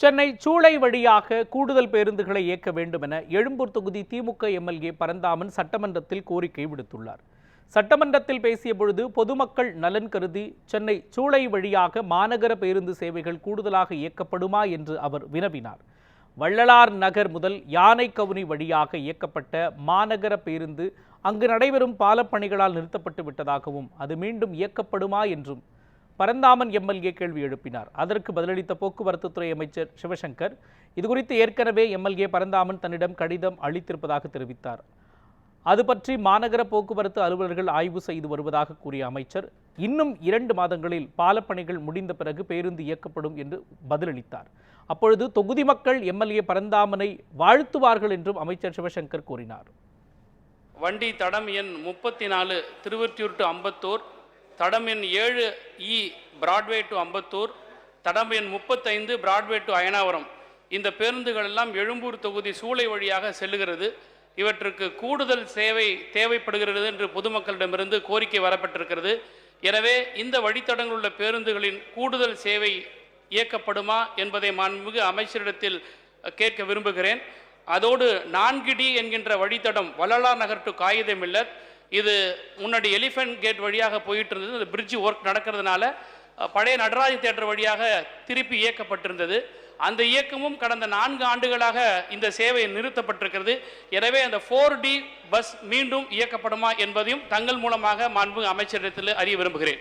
சென்னை சூளை வழியாக கூடுதல் பேருந்துகளை இயக்க வேண்டும் என எழும்பூர் தொகுதி திமுக எம்எல்ஏ பரந்தாமன் சட்டமன்றத்தில் கோரிக்கை விடுத்துள்ளார். சட்டமன்றத்தில் பேசிய பொழுது பொதுமக்கள் நலன் கருதி சென்னை சூளை வழியாக மாநகர பேருந்து சேவைகள் கூடுதலாக இயக்கப்படுமா என்று அவர் வினவினார். வள்ளலார் நகர் முதல் யானை கவுனி வழியாக இயக்கப்பட்ட மாநகர பேருந்து அங்கு நடைபெறும் பாலப்பணிகளால் நிறுத்தப்பட்டு விட்டதாகவும் அது மீண்டும் இயக்கப்படுமா என்றும் பரந்தாமன் எம்எல்ஏ கேள்வி எழுப்பினார். அதற்கு பதிலளித்த போக்குவரத்து துறை அமைச்சர் சிவசங்கர் இதுகுறித்து ஏற்கனவே எம்எல்ஏ பரந்தாமன் தன்னிடம் கடிதம் அளித்திருப்பதாக தெரிவித்தார். அது பற்றி மாநகர போக்குவரத்து அலுவலர்கள் ஆய்வு செய்து வருவதாக கூறிய அமைச்சர் இன்னும் இரண்டு மாதங்களில் பாலப்பணிகள் முடிந்த பிறகு பேருந்து இயக்கப்படும் என்று பதிலளித்தார். அப்பொழுது தொகுதி மக்கள் எம்எல்ஏ பரந்தாமனை வாழ்த்துவார்கள் என்றும் அமைச்சர் சிவசங்கர் கூறினார். வண்டி தடம் எண் முப்பத்தி நாலு திருவொற்றியூர் டு அம்பத்தூர் தடம் எண் ஏழு இ பிராட்வே டு அம்பத்தூர் தடம் எண் முப்பத்தைந்து பிராட்வே டு அயனாவரம். இந்த பேருந்துகள் எல்லாம் எழும்பூர் தொகுதி சூளை வழியாக செல்லுகிறது. இவற்றுக்கு கூடுதல் சேவை தேவைப்படுகிறது என்று பொதுமக்களிடமிருந்து கோரிக்கை வரப்பட்டிருக்கிறது. எனவே இந்த வழித்தடங்கள் உள்ள பேருந்துகளின் கூடுதல் சேவை இயக்கப்படுமா என்பதை மாண்புமிகு அமைச்சரிடத்தில் கேட்க விரும்புகிறேன். அதோடு நான்கு டி என்கின்ற வழித்தடம் வள்ளலார் நகர் டு காகித மில்லர் இது முன்னாடி எலிஃபென்ட் கேட் வழியாக போயிட்டு இருந்தது. இந்த பிரிட்ஜ் ஒர்க் நடக்கிறதுனால பழைய நடராஜ தேட்டர் வழியாக திருப்பி இயக்கப்பட்டிருந்தது. அந்த இயக்கமும் கடந்த நான்கு ஆண்டுகளாக இந்த சேவை நிறுத்தப்பட்டிருக்கிறது. எனவே அந்த ஃபோர் டி பஸ் மீண்டும் இயக்கப்படுமா என்பதையும் தங்கள் மூலமாக மாண்பு அமைச்சரிடத்தில் அறிய விரும்புகிறேன்.